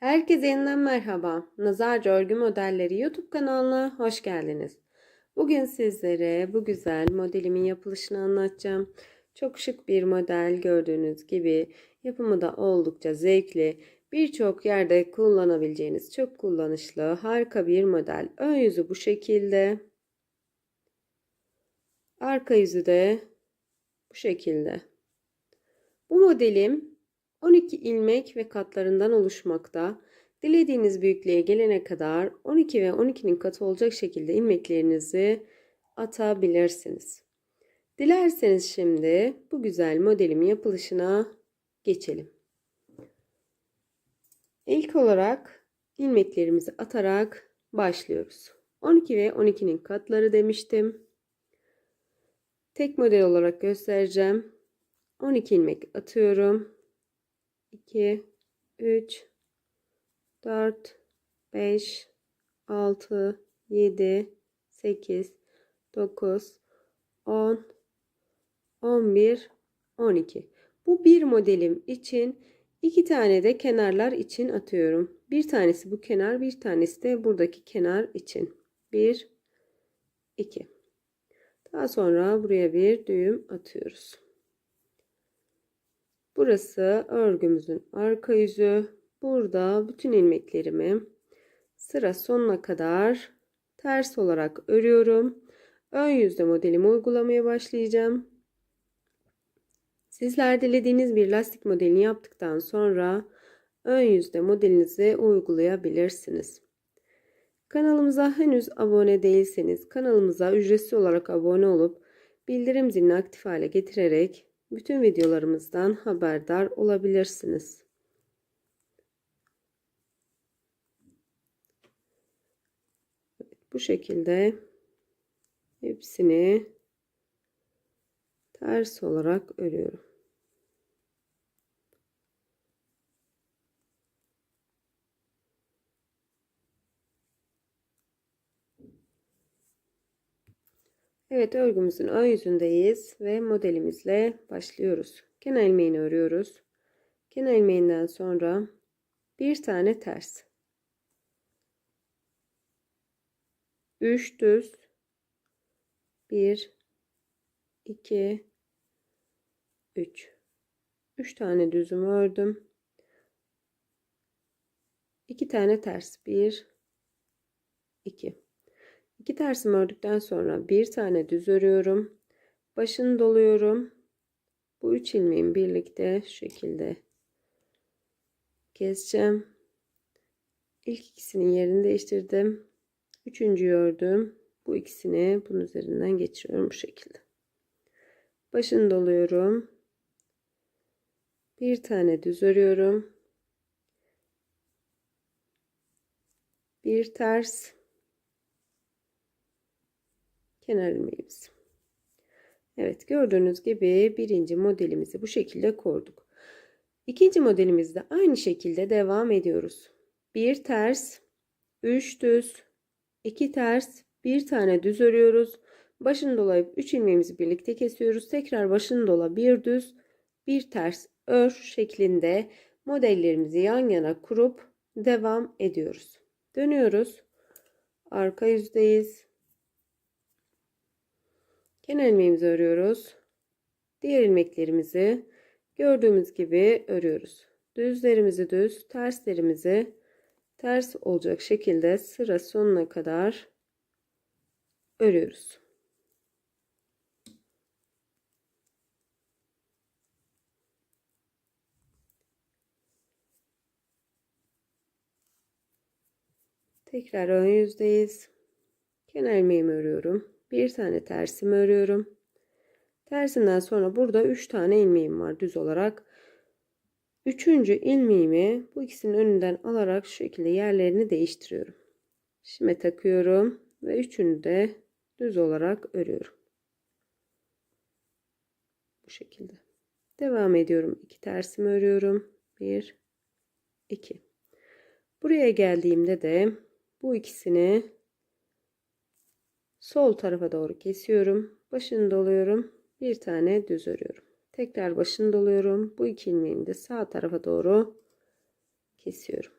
Herkese yeniden merhaba. Nazarca Örgü Modelleri YouTube kanalına hoş geldiniz. Bugün sizlere bu güzel modelimin yapılışını anlatacağım. Çok şık bir model gördüğünüz gibi yapımı da oldukça zevkli. Birçok yerde kullanabileceğiniz çok kullanışlı harika bir model. Ön yüzü bu şekilde. Arka yüzü de bu şekilde. Bu modelim 12 ilmek ve katlarından oluşmakta. Dilediğiniz büyüklüğe gelene kadar 12 ve 12'nin katı olacak şekilde ilmeklerinizi atabilirsiniz. Dilerseniz şimdi bu güzel modelimin yapılışına geçelim. İlk olarak ilmeklerimizi atarak başlıyoruz. 12 ve 12'nin katları demiştim. Tek model olarak göstereceğim. 12 ilmek atıyorum. 2 3 4 5 6 7 8 9 10 11 12 bu bir modelim için iki tane de kenarlar için atıyorum. Bir tanesi bu kenar bir tanesi de buradaki kenar için. 1 2 daha sonra buraya bir düğüm atıyoruz Burası örgümüzün arka yüzü. Burada bütün ilmeklerimi sıra sonuna kadar ters olarak örüyorum. Ön yüzde modelimi uygulamaya başlayacağım. Sizler dilediğiniz bir lastik modelini yaptıktan sonra ön yüzde modelinizi uygulayabilirsiniz. Kanalımıza henüz abone değilseniz kanalımıza ücretsiz olarak abone olup bildirim zilini aktif hale getirerek bütün videolarımızdan haberdar olabilirsiniz. Evet, bu şekilde hepsini ters olarak örüyorum. Evet örgümüzün ön yüzündeyiz ve modelimizle başlıyoruz. Kenar ilmeğini örüyoruz. Kenar ilmeğinden sonra bir tane ters. 3 düz 1 2 3 3 tane düzümü ördüm. 2 tane ters 1 2 2 tersimi ördükten sonra bir tane düz örüyorum. Başını doluyorum. Bu üç ilmeğin birlikte şu şekilde keseceğim. İlk ikisinin yerini değiştirdim. Üçüncüyü ördüm. Bu ikisini bunun üzerinden geçiriyorum bu şekilde. Başını doluyorum. Bir tane düz örüyorum. Bir ters kenar ilmeğimiz. Evet gördüğünüz gibi birinci modelimizi bu şekilde kurduk. İkinci modelimizde aynı şekilde devam ediyoruz. Bir ters, üç düz, iki ters, bir tane düz örüyoruz. Başını dolayıp üç ilmeğimizi birlikte kesiyoruz. Tekrar başını dola bir düz, bir ters ör şeklinde modellerimizi yan yana kurup devam ediyoruz. Dönüyoruz. Arka yüzdeyiz. Kenar ilmeğimizi örüyoruz. Diğer ilmeklerimizi gördüğümüz gibi örüyoruz. Düzlerimizi düz, terslerimizi ters olacak şekilde sıra sonuna kadar örüyoruz. Tekrar ön yüzdeyiz. Kenar ilmeğimi örüyorum bir tane tersimi örüyorum. Tersinden sonra burada 3 tane ilmeğim var düz olarak. Üçüncü ilmeğimi bu ikisinin önünden alarak şu şekilde yerlerini değiştiriyorum. Şimdi takıyorum ve üçünü de düz olarak örüyorum. Bu şekilde. Devam ediyorum. İki tersimi örüyorum. Bir, iki. Buraya geldiğimde de bu ikisini sol tarafa doğru kesiyorum. Başını doluyorum. Bir tane düz örüyorum. Tekrar başını doluyorum. Bu iki ilmeğimi de sağ tarafa doğru kesiyorum.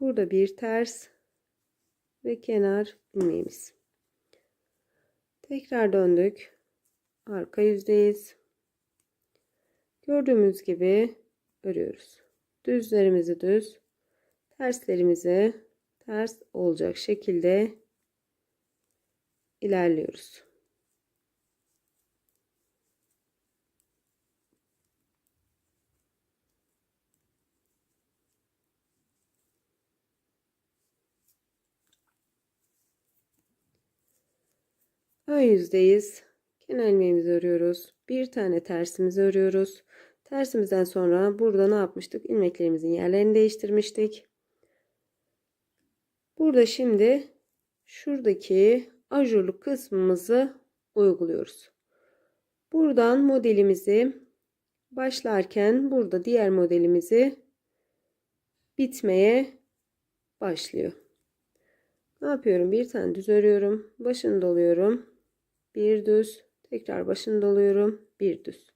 Burada bir ters ve kenar ilmeğimiz. Tekrar döndük. Arka yüzdeyiz. Gördüğümüz gibi örüyoruz. Düzlerimizi düz terslerimizi ters olacak şekilde ilerliyoruz. Ön yüzdeyiz. Kenar ilmeğimizi örüyoruz. Bir tane tersimizi örüyoruz. Tersimizden sonra burada ne yapmıştık? İlmeklerimizin yerlerini değiştirmiştik. Burada şimdi şuradaki ajurluk kısmımızı uyguluyoruz. Buradan modelimizi başlarken burada diğer modelimizi bitmeye başlıyor. Ne yapıyorum? Bir tane düz örüyorum. Başını doluyorum. Bir düz. Tekrar başını doluyorum. Bir düz.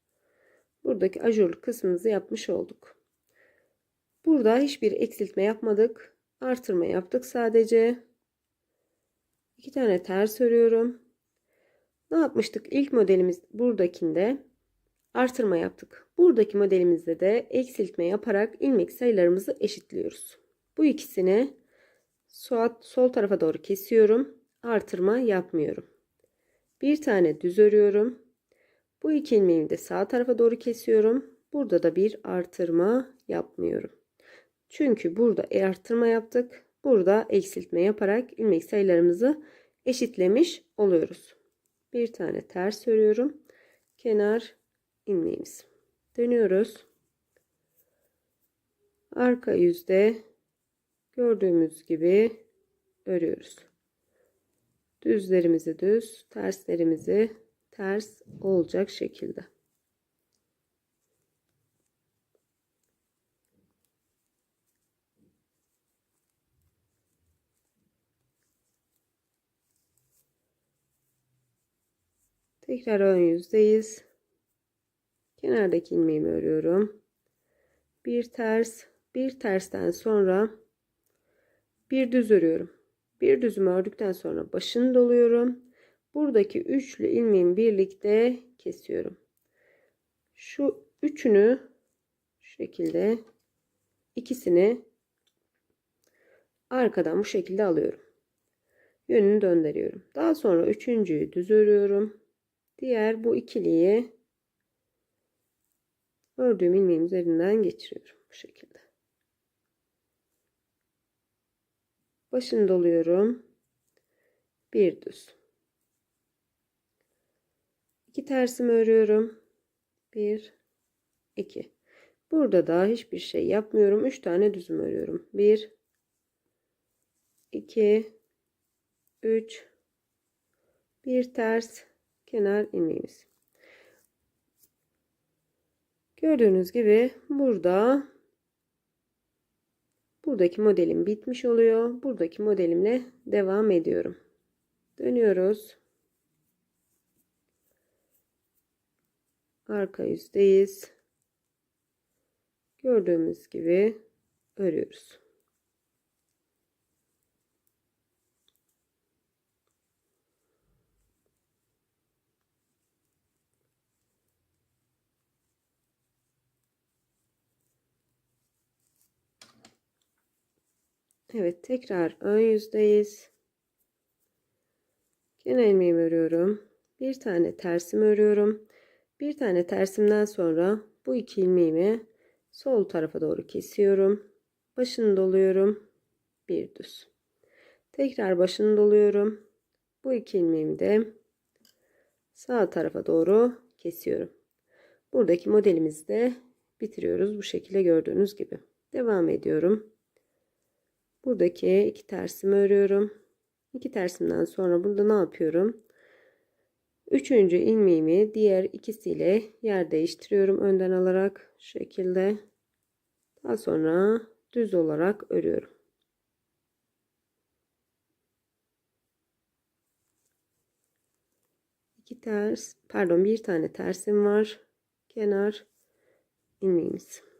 Buradaki ajurluk kısmımızı yapmış olduk. Burada hiçbir eksiltme yapmadık. Artırma yaptık sadece. İki tane ters örüyorum. Ne yapmıştık? İlk modelimiz buradakinde artırma yaptık. Buradaki modelimizde de eksiltme yaparak ilmek sayılarımızı eşitliyoruz. Bu ikisini sol, tarafa doğru kesiyorum. Artırma yapmıyorum. Bir tane düz örüyorum. Bu iki ilmeğimi de sağ tarafa doğru kesiyorum. Burada da bir artırma yapmıyorum. Çünkü burada artırma yaptık. Burada eksiltme yaparak ilmek sayılarımızı eşitlemiş oluyoruz. Bir tane ters örüyorum. Kenar ilmeğimiz. Dönüyoruz. Arka yüzde gördüğümüz gibi örüyoruz. Düzlerimizi düz, terslerimizi ters olacak şekilde. Tekrar ön yüzdeyiz. Kenardaki ilmeğimi örüyorum. Bir ters, bir tersten sonra bir düz örüyorum. Bir düzümü ördükten sonra başını doluyorum. Buradaki üçlü ilmeğimi birlikte kesiyorum. Şu üçünü şu şekilde ikisini arkadan bu şekilde alıyorum. Yönünü döndürüyorum. Daha sonra üçüncüyü düz örüyorum. Diğer bu ikiliyi ördüğüm ilmeğin üzerinden geçiriyorum bu şekilde. Başını doluyorum. Bir düz. İki tersimi örüyorum. Bir, iki. Burada da hiçbir şey yapmıyorum. Üç tane düzüm örüyorum. Bir, iki, üç, bir ters, kenar ilmeğimiz. Gördüğünüz gibi burada buradaki modelim bitmiş oluyor. Buradaki modelimle devam ediyorum. Dönüyoruz. Arka yüzdeyiz. Gördüğümüz gibi örüyoruz. Evet tekrar ön yüzdeyiz. Kenar ilmeğimi örüyorum. Bir tane tersimi örüyorum. Bir tane tersimden sonra bu iki ilmeğimi sol tarafa doğru kesiyorum. Başını doluyorum. Bir düz. Tekrar başını doluyorum. Bu iki ilmeğimi de sağ tarafa doğru kesiyorum. Buradaki modelimizi de bitiriyoruz. Bu şekilde gördüğünüz gibi. Devam ediyorum. Buradaki iki tersimi örüyorum. İki tersimden sonra burada ne yapıyorum? Üçüncü ilmeğimi diğer ikisiyle yer değiştiriyorum önden alarak şu şekilde. Daha sonra düz olarak örüyorum. İki ters, pardon bir tane tersim var. Kenar ilmeğimiz.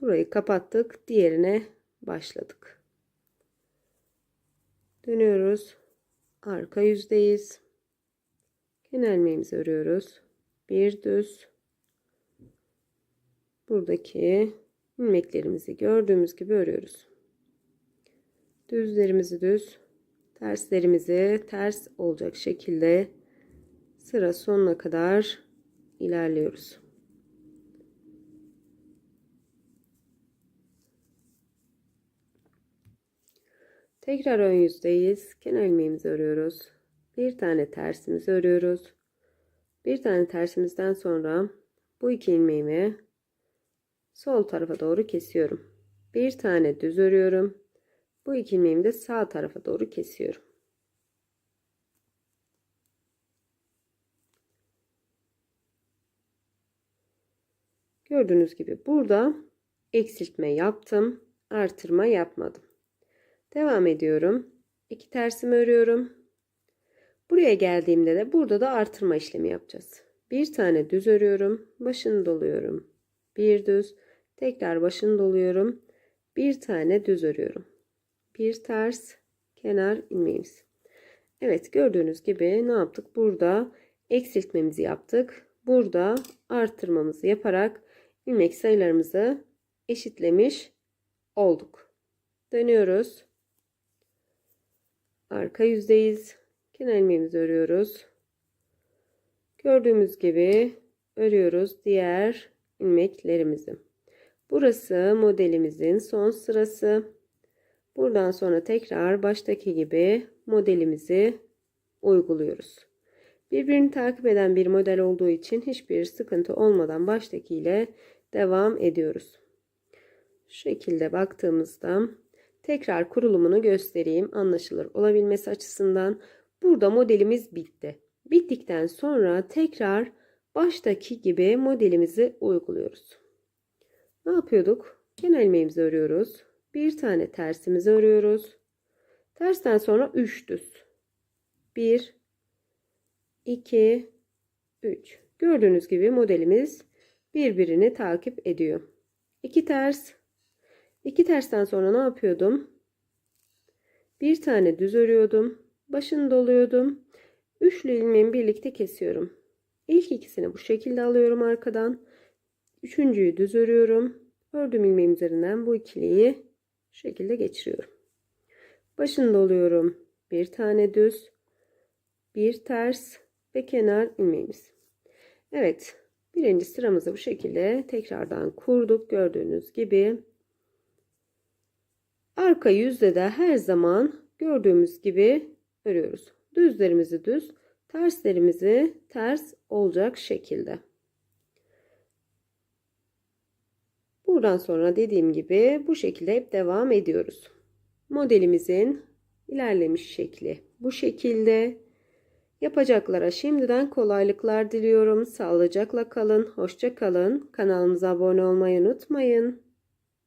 Burayı kapattık. Diğerine başladık. Dönüyoruz. Arka yüzdeyiz. Kenar ilmeğimizi örüyoruz. Bir düz. Buradaki ilmeklerimizi gördüğümüz gibi örüyoruz. Düzlerimizi düz, terslerimizi ters olacak şekilde sıra sonuna kadar ilerliyoruz. Tekrar ön yüzdeyiz. Kenar ilmeğimizi örüyoruz. Bir tane tersimizi örüyoruz. Bir tane tersimizden sonra bu iki ilmeğimi sol tarafa doğru kesiyorum. Bir tane düz örüyorum. Bu iki ilmeğimi de sağ tarafa doğru kesiyorum. Gördüğünüz gibi burada eksiltme yaptım. Artırma yapmadım. Devam ediyorum. İki tersimi örüyorum. Buraya geldiğimde de burada da artırma işlemi yapacağız. Bir tane düz örüyorum. Başını doluyorum. Bir düz. Tekrar başını doluyorum. Bir tane düz örüyorum. Bir ters kenar ilmeğimiz. Evet gördüğünüz gibi ne yaptık? Burada eksiltmemizi yaptık. Burada artırmamızı yaparak ilmek sayılarımızı eşitlemiş olduk. Dönüyoruz. Arka yüzdeyiz. Kenar ilmeğimizi örüyoruz. Gördüğümüz gibi örüyoruz diğer ilmeklerimizi. Burası modelimizin son sırası. Buradan sonra tekrar baştaki gibi modelimizi uyguluyoruz. Birbirini takip eden bir model olduğu için hiçbir sıkıntı olmadan baştaki ile devam ediyoruz. Şu şekilde baktığımızda tekrar kurulumunu göstereyim anlaşılır olabilmesi açısından. Burada modelimiz bitti. Bittikten sonra tekrar baştaki gibi modelimizi uyguluyoruz. Ne yapıyorduk? Genel ilmeğimizi örüyoruz. Bir tane tersimizi örüyoruz. Tersten sonra 3 düz. 1 2 3. Gördüğünüz gibi modelimiz birbirini takip ediyor. 2 ters. 2 tersten sonra ne yapıyordum? Bir tane düz örüyordum. Başını doluyordum. Üçlü ilmeğimi birlikte kesiyorum. İlk ikisini bu şekilde alıyorum arkadan. Üçüncüyü düz örüyorum. Ördüğüm ilmeğim üzerinden bu ikiliyi şu şekilde geçiriyorum. Başını doluyorum. Bir tane düz, bir ters ve kenar ilmeğimiz. Evet, birinci sıramızı bu şekilde tekrardan kurduk. Gördüğünüz gibi arka yüzde de her zaman gördüğümüz gibi örüyoruz. Düzlerimizi düz, terslerimizi ters olacak şekilde. Buradan sonra dediğim gibi bu şekilde hep devam ediyoruz. Modelimizin ilerlemiş şekli bu şekilde. Yapacaklara şimdiden kolaylıklar diliyorum. Sağlıcakla kalın, hoşça kalın. Kanalımıza abone olmayı unutmayın.